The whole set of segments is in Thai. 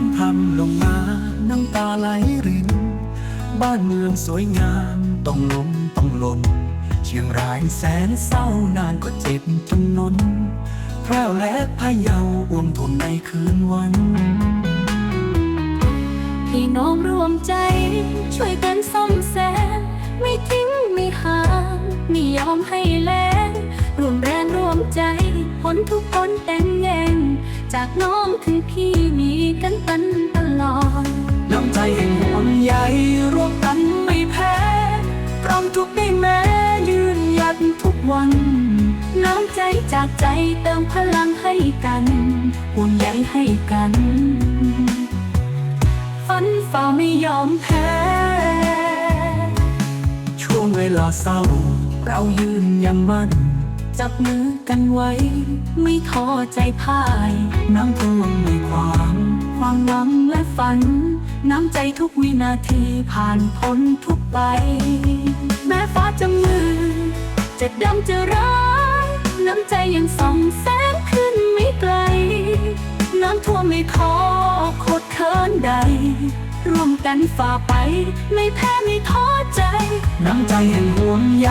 นพรำลงมาน้ำตาไหลริน บ้านเมืองสวยงามต้องล้มต้องล่นเชียงรายแสนเศร้านานก็เจ็บจนนนแพร่และพะเยาอ่วมทนในคืนวันพี่น้องรวมใจ ช่วยกันซ่อมแซมไม่ทิ้งไม่ห่างไม่ยอมให้แลงรวมแรงรวมใจพ้นทุกคนแต่งแย่งจากน้องถึงพี่มีกัน วันน้ำใจจากใจเติมพลังให้กันห่วงใยให้กัน ฝันฝ่าไม่ยอมแพ้ ช่วงเวลาเศร้า เรายืนยังมั่น จับมือกันไว้ ไม่ท้อใจพ่าย น้ำท่วมไม่ความความหวังและฝัน น้ำใจทุกวินาทีผ่านพ้นทุกไป แม้ฟ้าจะมืด จะดำจะร้ายน้ำใจยังส่องแสงขึ้นไม่ไกล น้ำท่วมไม่ท้อโคตรเคินใด ร่วมกันฝ่าไป ไม่แพ้ไม่ท้อใจ น้ำใจแห่งห่วงใย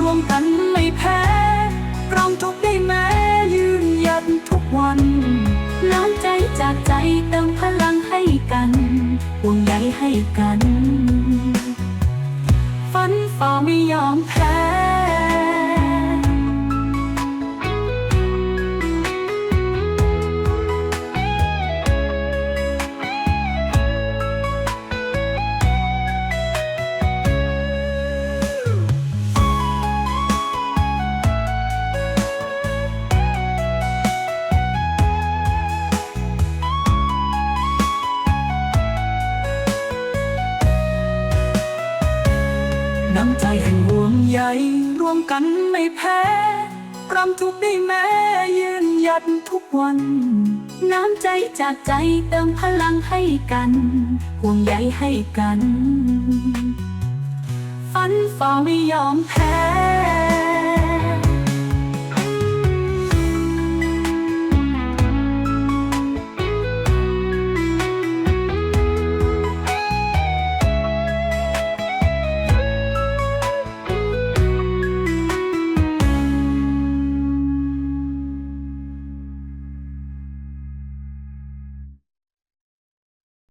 รวมกันไม่แพ้ร้อมทุกได้แม้ยืนยัดทุกวัน น้ำใจจากใจเติมพลังให้กันห่วงใยให้กัน ฝันฝ่าไม่ยอมแพ้ วงใหญ่ร่วมกันไม่แพ้รำทุกได้แม้ยืนหยัดทุกวัน น้ำใจจากใจเติมพลังให้กัน ห่วงใยให้กัน ฝันฝ่าไม่ยอมแพ้